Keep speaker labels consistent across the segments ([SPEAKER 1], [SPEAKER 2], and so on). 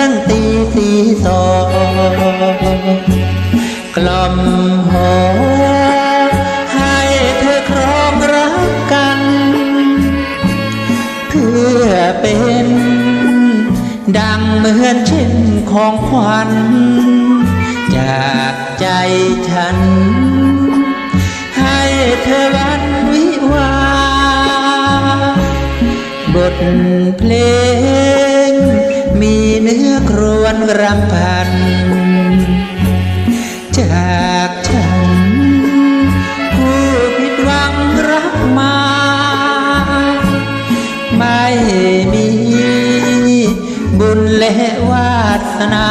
[SPEAKER 1] รื่องตีสีสองกล่อมหอให้เธอครองรักกัน เพื่อเป็น ดังเหมือนเช่นของขวัญ จากใจฉัน ให้เธอวันวิวา บทเพลง เนื้อครวญรำพัน จากฉัน ผู้ผิดหวังรักมา ไม่มีบุญและวาสนา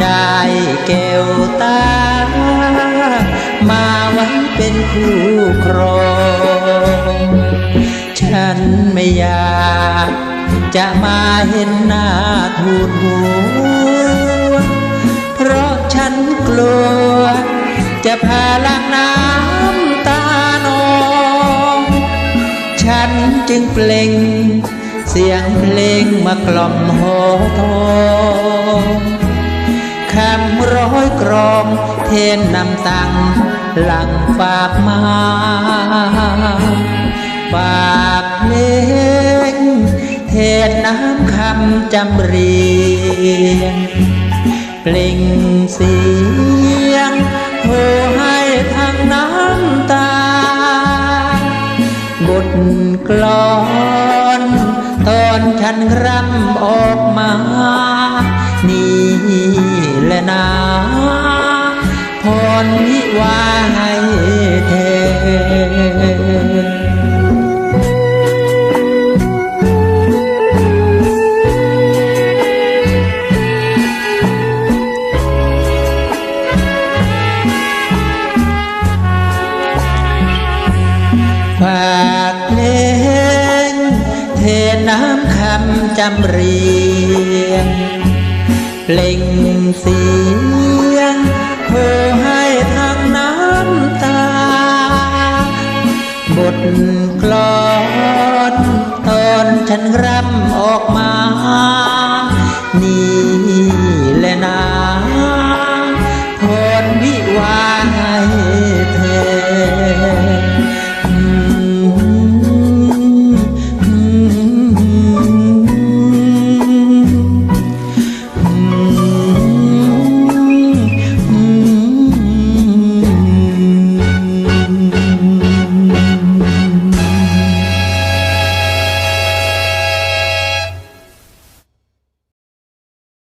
[SPEAKER 1] ได้แก้วตา มาไว้เป็นคู่ครอง ฉันไม่อยาก จะมาเห็นหน้าทูลหัว เพราะฉันกลัว จะพาลังน้ำตานอง ฉันจึงเปล่ง เสียงเพลงมากล่อมโหทองคำร้อยกรองเทนนำตังหลังฝากมา เทนน้ำคำจำเรียงเปล่งเสียงโหให้ทางน้ำตา บทกลอนตอนฉันรำออกมา นี่แหละนะ ฝากเพลงเทน้ำคำจำเรียงเปล่งเสียงโหให้ทางน้ำตา บทกลอน